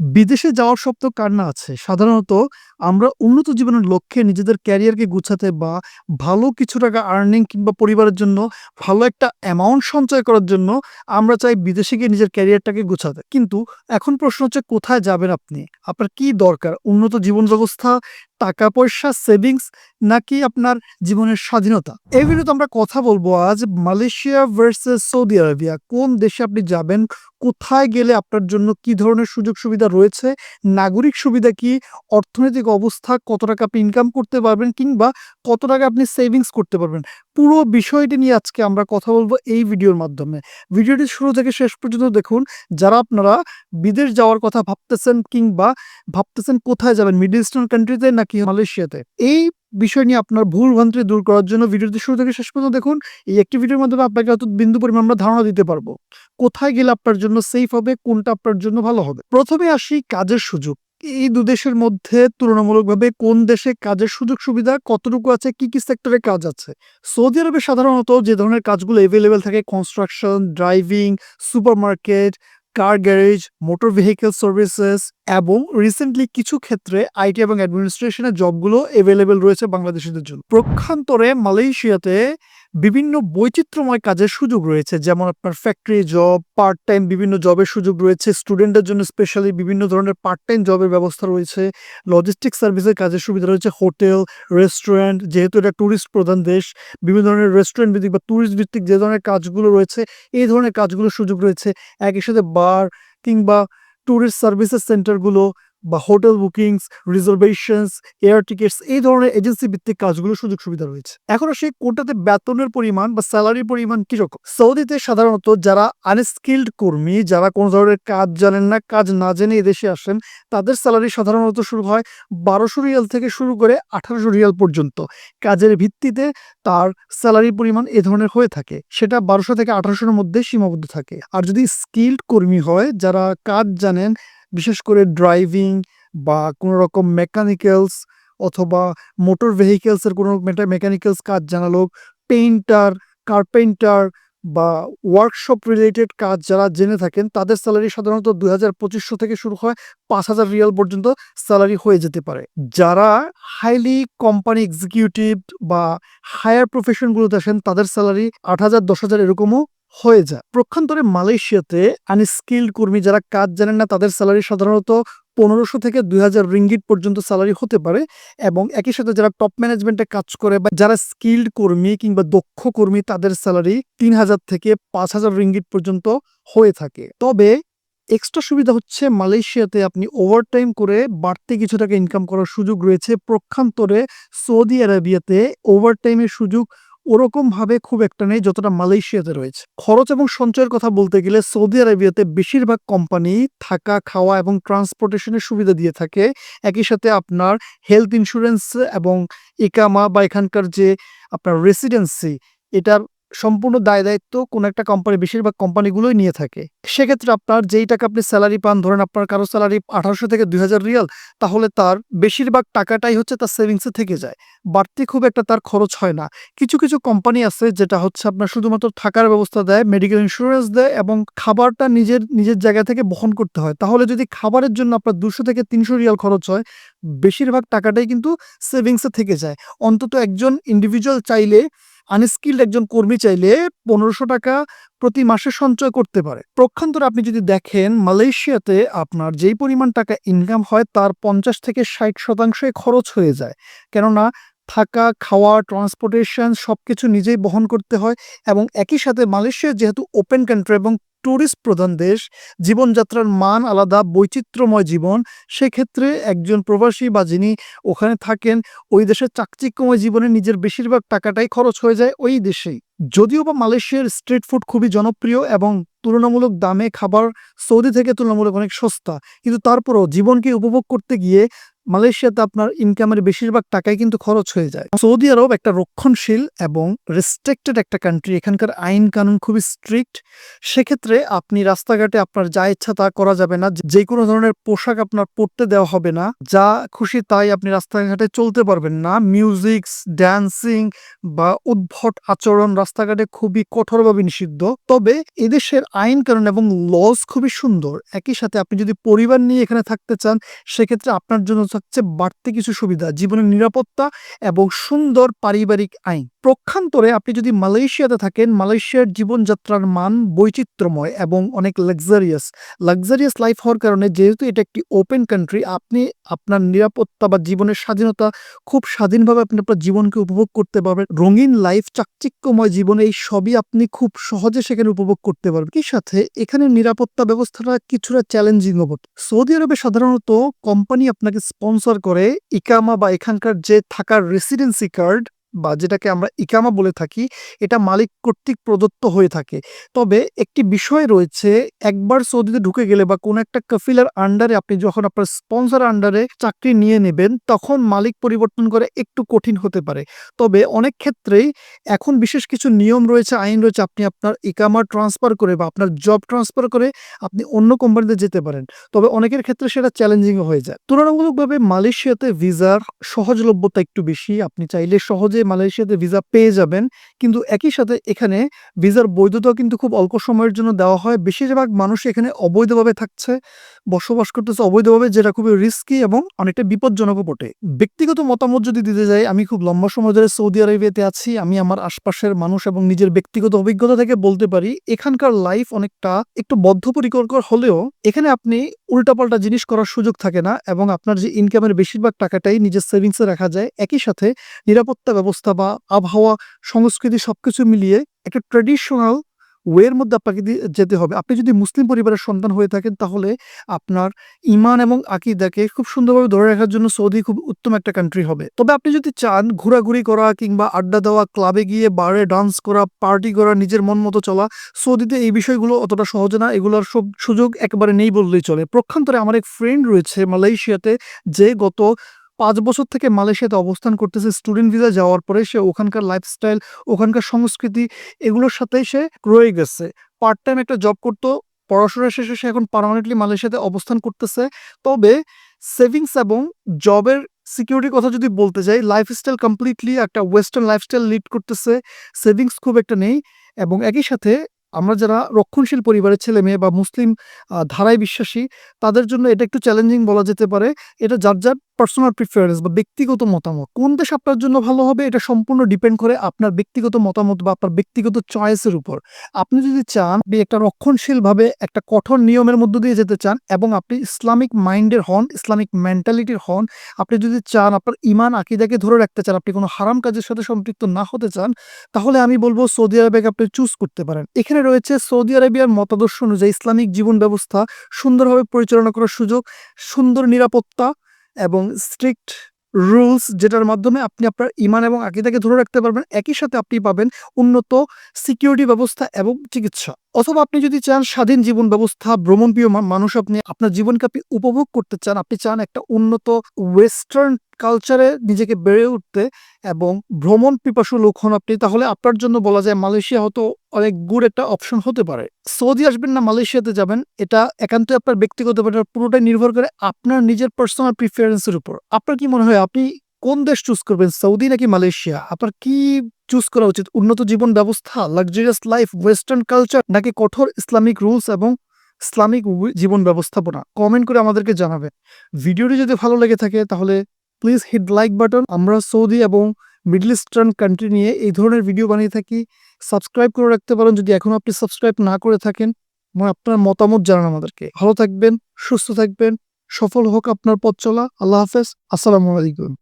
বিদেশে যাওয়ার স্বপ্ন কার না আছে? সাধারণত আমরা উন্নত জীবনের লক্ষ্যে নিজেদের ক্যারিয়ারকে গুছাতে বা ভালো কিছু টাকা আর্নিং কিংবা পরিবারের জন্য ভালো একটা অ্যামাউন্ট সঞ্চয় করার জন্য আমরা চাই বিদেশে গিয়ে নিজের ক্যারিয়ারটাকে গুছাতে। কিন্তু এখন প্রশ্ন হচ্ছে কোথায় যাবেন আপনি? আপনার কি দরকার? উন্নত জীবন ব্যবস্থা, টাকা-পয়সা, সেভিংস নাকি আপনার জীবনের স্বাধীনতা? এই ভিডিওতে আমরা কথা বলব আজ মালয়েশিয়া ভার্সেস সৌদি আরবিয়া। কোন দেশে আপনি যাবেন? কোথায় গেলে আপনার জন্য কি ধরনের সুযোগ সুবিধা রয়েছে? নাগরিক সুবিধা কি? অর্থনৈতিক অবস্থা, কত টাকা আপনি ইনকাম করতে পারবেন কিংবা কত টাকা আপনি সেভিংস করতে পারবেন? পুরো বিষয়টি নিয়ে আজকে আমরা কথা বলব এই ভিডিওর মাধ্যমে। ভিডিওটি শুরু থেকে শেষ পর্যন্ত দেখুন। যারা আপনারা বিদেশ যাওয়ার কথা ভাবতেছেন কিংবা ভাবতেছেন কোথায় যাবেন? মিডল ইস্টার্ন কান্ট্রিতে নাকি মালয়েশিয়াতে? এই বিষয় নিয়ে আপনার ভুল-ভ্রান্তি দূর করার জন্য ভিডিওটি শুরু থেকে শেষ পর্যন্ত দেখুন। এই একটি ভিডিওর মাধ্যমে আপনাকে অত বিন্দু পরিমাণ আমরা ধারণা দিতে পারব। কোথায় গেলে আপনার জন্য সেফ হবে? কোনটা আপনার জন্য ভালো হবে? প্রথমে আসি কাজের সুযোগ। এই ২ দেশের মধ্যে তুলনামূলকভাবে কোন দেশে কাজের সুযোগ সুবিধা কতটুকু আছে? কি, কি সেক্টরে কাজ আছে? সৌদি আরবে সাধারণত যে ধরনের কাজগুলো এভেইলেবল থাকে construction, driving, supermarket, car garage, motor vehicle services এবং রিসেন্টলি কিছু ক্ষেত্রে আইটি এবং অ্যাডমিনিস্ট্রেশনের জবগুলো এভেইলেবল রয়েছে বাংলাদেশীদের জন্য। প্রক্ষান্তরে মালয়েশিয়াতে বিভিন্ন বৈচিত্র্যময় কাজের সুযোগ রয়েছে। যেমন আপনার ফ্যাক্টরি জব, পার্ট টাইম বিভিন্ন জবের সুযোগ রয়েছে। স্টুডেন্টদের জন্য স্পেশালি বিভিন্ন ধরনের পার্ট টাইম জবের ব্যবস্থা রয়েছে। লজিস্টিক সার্ভিসের কাজের সুবিধা রয়েছে। হোটেল, রেস্টুরেন্ট যেহেতু এটা ট্যুরিস্ট প্রধান দেশ, বিভিন্ন ধরনের রেস্টুরেন্ট ভিত্তিক বা ট্যুরিস্ট ভিত্তিক যে ধরনের কাজগুলো রয়েছে, এই ধরনের কাজগুলোর সুযোগ রয়েছে। একই সাথে বার কিংবা টুরিস্ট সার্ভিসেস সেন্টারগুলো বা hotel bookings, reservations, air tickets এই ধরনের এজেন্সি ভিত্তিক কাজগুলোর সুযোগ সুবিধা রয়েছে। এখন আসি কোনটাতে বেতনের পরিমাণ বা স্যালারির পরিমাণ কীরকম? সৌদিতে সাধারণত যারা আনস্কিলড কর্মী, যারা কোন ধরনের কাজ জানেন না, কাজ না জেনে এদেশে আসেন, তাদের স্যালারি সাধারণত শুরু হয় বারোশো রিয়াল থেকে শুরু করে ১৮০০ রিয়াল পর্যন্ত। কাজের ভিত্তিতে তার স্যালারির পরিমাণ এ ধরনের হয়ে থাকে। সেটা বারোশো থেকে আঠারোশোর মধ্যে সীমাবদ্ধ থাকে। আর যদি স্কিল্ড কর্মী হয়, যারা কাজ জানেন, বিশেষ করে ড্রাইভিং বা কোনো রকম মেকানিক্যালস অথবা মোটর ভেহিকলস কোনো মেকানিক্যালস কাজ জানা লোক, পেইন্টার, কার্পেন্টার বা ওয়ার্কশপ রিলেটেড কাজ যারা জেনে থাকেন, তাদের স্যালারি সাধারণত ২,২৫০ থেকে শুরু হয় ৫,০০০ রিয়াল পর্যন্ত স্যালারি হয়ে যেতে পারে। যারা হাইলি কোম্পানি এক্সিকিউটিভ বা হায়ার প্রফেশনগুলোতে আসেন, তাদের স্যালারি আট হাজার দশ হাজার এরকমও হয়ে যায়। প্রক্ষান্তরে মালয়েশিয়াতে আনস্কিলড কর্মী যারা কাজ জানেন না, তাদের স্যালারি সাধারণত পনেরোশো থেকে ২,০০০ রিঙ্গিট পর্যন্ত স্যালারি হতে পারে এবং একই সাথে যারা টপ ম্যানেজমেন্টে কাজ করে বা যারা স্কিল্ড কর্মী কিংবা দক্ষ কর্মী, তাদের স্যালারি তিন হাজার থেকে ৫,০০০ রিঙ্গিট পর্যন্ত হয়ে থাকে। তবে এক্সট্রা সুবিধা হচ্ছে মালয়েশিয়াতে আপনি ওভারটাইম করে বাড়তি কিছু টাকা ইনকাম করার সুযোগ রয়েছে। প্রক্ষান্তরে সৌদি আরবিয়াতে ওভারটাইমের সুযোগ ওরকমভাবে খুব একটা নেই যতটা মালয়েশিয়াতে রয়েছে। খরচ এবং সঞ্চয়ের কথা বলতে গেলে সৌদি আরবিয়াতে বেশিরভাগ কোম্পানি থাকা, খাওয়া এবং ট্রান্সপোর্টেশনের সুবিধা দিয়ে থাকে। একই সাথে আপনার হেলথ ইন্স্যুরেন্স এবং ইকামা বা এখানকার যে আপনার রেসিডেন্সি এটার সম্পূর্ণ দায়-দায়িত্ব কোন একটা কোম্পানি বেশিরভাগ কোম্পানিগুলোই নিয়ে থাকে। সেক্ষেত্রে আপনার যেই টাকা আপনি স্যালারি পান, ধরেন আপনার কারও স্যালারি আঠারোশো থেকে ২,০০০ রিয়াল, তাহলে তার বেশিরভাগ টাকাটাই হচ্ছে তার সেভিংসে থেকে যায়। বাড়তি খুব একটা তার খরচ হয় না। কিছু, কিছু কোম্পানি আছে যেটা হচ্ছে আপনার শুধুমাত্র থাকার ব্যবস্থা দেয়, মেডিকেল ইন্স্যুরেন্স দেয় এবং খাবারটা নিজের, নিজের জায়গা থেকে বহন করতে হয়। তাহলে যদি খাবারের জন্য আপনার দুশো থেকে ৩০০ রিয়াল খরচ হয়, বেশিরভাগ টাকাটাই কিন্তু সেভিংসে থেকে যায়। অন্তত একজন ইন্ডিভিজুয়াল চাইলে আনস্কিলড একজন কর্মী চাইলে পনেরোশো টাকা প্রতি মাসে সঞ্চয় করতে পারে। প্রক্ষান্তরে আপনি যদি দেখেন মালয়েশিয়াতে আপনার যেই পরিমাণ টাকা ইনকাম হয় তার ৫০ থেকে ৬০% খরচ হয়ে যায়। কেননা থাকা, খাওয়া, ট্রান্সপোর্টেশন সব কিছু নিজেই বহন করতে হয় এবং একই সাথে মালয়েশিয়া যেহেতু ওপেন কান্ট্রি এবং টুরিস্ট প্রধান দেশ, জীবনযাত্রার মান আলাদা, বৈচিত্র্যময় জীবন। সেক্ষেত্রে একজন প্রবাসী বা যিনি ওখানে থাকেন, ওই দেশের চাকচিক্যময় জীবনে নিজের বেশিরভাগ টাকাটাই খরচ হয়ে যায় ওই দেশেই। যদিও বা মালয়েশিয়ার স্ট্রিট ফুড খুবই জনপ্রিয় এবং তুলনামূলক দামে খাবার সৌদি থেকে তুলনামূলক অনেক সস্তা। কিন্তু তারপরেও জীবনকে উপভোগ করতে গিয়ে মালয়েশিয়াতে আপনার ইনকামের বেশিরভাগ টাকাই কিন্তু খরচ হয়ে যায়। সৌদি আরব একটা রক্ষণশীল এবং রেস্ট্রিক্টেড একটা কান্ট্রি এখানকার আইন কানুন খুবই স্ট্রিক্ট সেক্ষেত্রে আপনি রাস্তাঘাটে আপনার যা ইচ্ছা তা করা যাবে না, যে কোনো ধরনের পোশাক আপনার পরতে দেওয়া হবে না, যা খুশি তাই আপনি রাস্তাঘাটে চলতে পারবেন না। মিউজিক ড্যান্সিং বা উদ্ভট আচরণ রাস্তাঘাটে খুবই কঠোরভাবে নিষিদ্ধ। তবে এদেশের আইন কানুন এবং লজ খুবই সুন্দর। একই সাথে আপনি যদি পরিবার নিয়ে এখানে থাকতে চান, সেক্ষেত্রে আপনার জন্য থাকছে বাড়তি কিছু সুবিধা জীবনের নিরাপত্তা এবং সুন্দর পারিবারিক আইন। প্রক্ষান্তরে আপনি যদি মালয়েশিয়াতে থাকেন, মালয়েশিয়ার জীবনযাত্রার মান বৈচিত্র্যময় এবং অনেক লাক্সারিয়াস লাক্সারিয়াস লাইফ হওয়ার কারণে যেহেতু এটা একটি ওপেন কান্ট্রি আপনি আপনার নিরাপত্তা বা জীবনের স্বাধীনতা খুব স্বাধীনভাবে আপনি আপনার জীবনকে উপভোগ করতে পারবেন। রঙিন লাইফ চাকচিক্যময় জীবন এই সবই আপনি খুব সহজে সেখানে উপভোগ করতে পারবেন। কি সাথে এখানে নিরাপত্তা ব্যবস্থাটা কিছুটা চ্যালেঞ্জিং হবে সৌদি আরবে সাধারণত কোম্পানি আপনাকে স্পন্সর করে, ইকামা বা এখানকার যে থাকার রেসিডেন্সি কার্ড বা যেটাকে আমরা ইকামা বলে থাকি, এটা মালিক কর্তৃক প্রদত্ত হয়ে থাকে। তবে একটি বিষয় রয়েছে, একবার সৌদিতে ঢুকে গেলে বা কোনো একটা কফিলার আন্ডারে আপনি যখন আপনার স্পন্সর আন্ডারে চাকরি নিয়ে নেবেন, তখন মালিক পরিবর্তন করে একটু কঠিন হতে পারে। তবে অনেক ক্ষেত্রেই এখন বিশেষ কিছু নিয়ম রয়েছে, আইন রয়েছে, আপনি আপনার ইকামা ট্রান্সফার করে বা আপনার জব ট্রান্সফার করে আপনি অন্য কোম্পানিতে যেতে পারেন। তবে অনেকের ক্ষেত্রে সেটা চ্যালেঞ্জিং হয়ে যায়। তুলনামূলকভাবে মালয়েশিয়াতে ভিসার সহজলভ্যতা একটু বেশি, আপনি চাইলে সহজে মালয়েশিয়াতে ভিসা পেয়ে যাবেন। কিন্তু একই সাথে এখানে ভিসার বৈধতা কিন্তু খুব অল্প সময়ের জন্য দেওয়া হয়। বেশিরভাগ মানুষ এখানে অবৈধভাবে থাকছে, বসবাস করতেছে অবৈধভাবে, যেটা খুবই রিস্কি এবং অনেকটা বিপজ্জনকও বটে। ব্যক্তিগত মতামত যদি দিতে যাই, আমি খুব লম্বা সময় ধরে সৌদি আরবিয়াতে আছি। আমি আমার আশপাশের মানুষ এবং নিজের ব্যক্তিগত অভিজ্ঞতা থেকে বলতে পারি, এখানকার লাইফ অনেকটা একটু বদ্ধ বদ্ধপরিকর হলেও, এখানে আপনি উল্টাপাল্টা জিনিস করার সুযোগ থাকে না এবং আপনার যে ইনকামের বেশিরভাগ টাকাটাই নিজের সেভিংসে রাখা যায়, একই সাথে নিরাপত্তা ব্যবস্থা বা আবহাওয়া, সংস্কৃতি সবকিছু মিলিয়ে একটা ট্র্যাডিশনাল ওয়ের মধ্যে আপনাকে যেতে হবে। আপনি যদি মুসলিম পরিবারের সন্তান হয়ে থাকেন, তাহলে আপনার ইমান এবং আকিদাকে খুব সুন্দরভাবে ধরে রাখার জন্য সৌদি খুব উত্তম একটা কান্ট্রি হবে। তবে আপনি যদি চান ঘোরাঘুরি করা কিংবা আড্ডা দেওয়া ক্লাবে গিয়ে বারে ডান্স করা পার্টি করা, নিজের মন মতো চলা, সৌদিতে এই বিষয়গুলো অতটা সহজ না। এগুলোর সব সুযোগ একেবারে নেই বললেই চলে। প্রক্ষান্তরে আমার এক ফ্রেন্ড রয়েছে মালয়েশিয়াতে, যে গত পাঁচ বছর থেকে মালয়েশিয়াতে অবস্থান করতেছে। স্টুডেন্ট ভিসা যাওয়ার পরে সে ওখানকার লাইফস্টাইল ওখানকার সংস্কৃতি এগুলোর সাথে সে রয়ে গেছে। পার্ট টাইম একটা জব করতো, পড়াশোনা শেষে সে এখন পারমানেন্টলি মালয়েশিয়াতে অবস্থান করতেছে। তবে সেভিংস এবং জবের সিকিউরিটির কথা যদি বলতে যাই লাইফস্টাইল কমপ্লিটলি একটা ওয়েস্টার্ন লাইফস্টাইল লিড করতেছে। সেভিংস খুব একটা নেই এবং একই সাথে আমরা যারা রক্ষণশীল পরিবারের ছেলে মেয়ে বা মুসলিম ধারায় বিশ্বাসী, তাদের জন্য এটা একটু চ্যালেঞ্জিং বলা যেতে পারে। এটা যার যার পার্সোনাল প্রিফারেন্স বা ব্যক্তিগত মতামত, কোন দেশ আপনার জন্য ভালো হবে এটা সম্পূর্ণ ডিপেন্ড করে আপনার ব্যক্তিগত মতামত বা আপনার ব্যক্তিগত চয়েসের উপর। আপনি যদি চান আপনি একটা রক্ষণশীলভাবে একটা কঠোর নিয়মের মধ্য দিয়ে যেতে চান এবং আপনি ইসলামিক মাইন্ডের হন, ইসলামিক মেন্টালিটির হন, আপনি যদি চান আপনার ইমান আকিদাকে ধরে রাখতে চান, আপনি কোনো হারাম কাজের সাথে সম্পৃক্ত না হতে চান, তাহলে আমি বলব সৌদি আরবিয়াকে আপনি চুজ করতে পারেন। এখানে রয়েছে সৌদি আরবিয়ার মতাদর্শ অনুযায়ী ইসলামিক জীবন ব্যবস্থা সুন্দরভাবে পরিচালনা করার সুযোগ, সুন্দর নিরাপত্তা এবং স্ট্রিক্ট রুলস যেটার মাধ্যমে আপনি আপনার ইমান এবং আকিদাকে ধরে রাখতে পারবেন, একই সাথে আপনি পাবেন উন্নত সিকিউরিটি ব্যবস্থা এবং চিকিৎসা। অথবা আপনি যদি চান স্বাধীন জীবন ব্যবস্থা, ভ্রমণপ্রিয় মানুষ আপনি, আপনার জীবনকে আপনি উপভোগ করতে চান, আপনি চান একটা উন্নত ওয়েস্টার্ন কালচারে নিজেকে বেড়ে উঠতে এবং ভ্রমণ পিপাসু লোক হন আপনি, তাহলে আপনার জন্য বলা যায় মালয়েশিয়া হয়তো অনেক গুড একটা অপশন হতে পারে। সৌদি আসবেন না, মালয়েশিয়াতে যাবেন, এটা একান্তই আপনার ব্যক্তিগত ব্যাপার পুরোটাই নির্ভর করে আপনার নিজের পার্সোনাল প্রিফারেন্সের উপর। আপনার কি মনে হয়, আপনি কোন দেশ চুজ করবেন, সৌদি নাকি মালয়েশিয়া? আপনার কি চুজ করা উচিত। উন্নত জীবন ব্যবস্থা লাক্সারিয়াস লাইফ ওয়েস্টার্ন কালচার নাকি কঠোর ইসলামিক রুলস এবং ইসলামিক জীবন ব্যবস্থাপনা? কমেন্ট করে আমাদেরকে জানাবেন ভিডিওটি যদি ভালো লেগে থাকে তাহলে প্লিজ হিট লাইক বাটন আমরা সৌদি এবং মিডল ইস্টার্ন কান্ট্রি নিয়ে এই ধরনের ভিডিও বানিয়ে থাকি। সাবস্ক্রাইব করে রাখতে পারেন। যদি এখন আপনি সাবস্ক্রাইব না করে থাকেন এবং আপনার মতামত জানান আমাদেরকে। ভালো থাকবেন, সুস্থ থাকবেন। সফল হোক আপনার পথ চলা। আল্লাহ হাফেজ। আসসালামু আলাইকুম।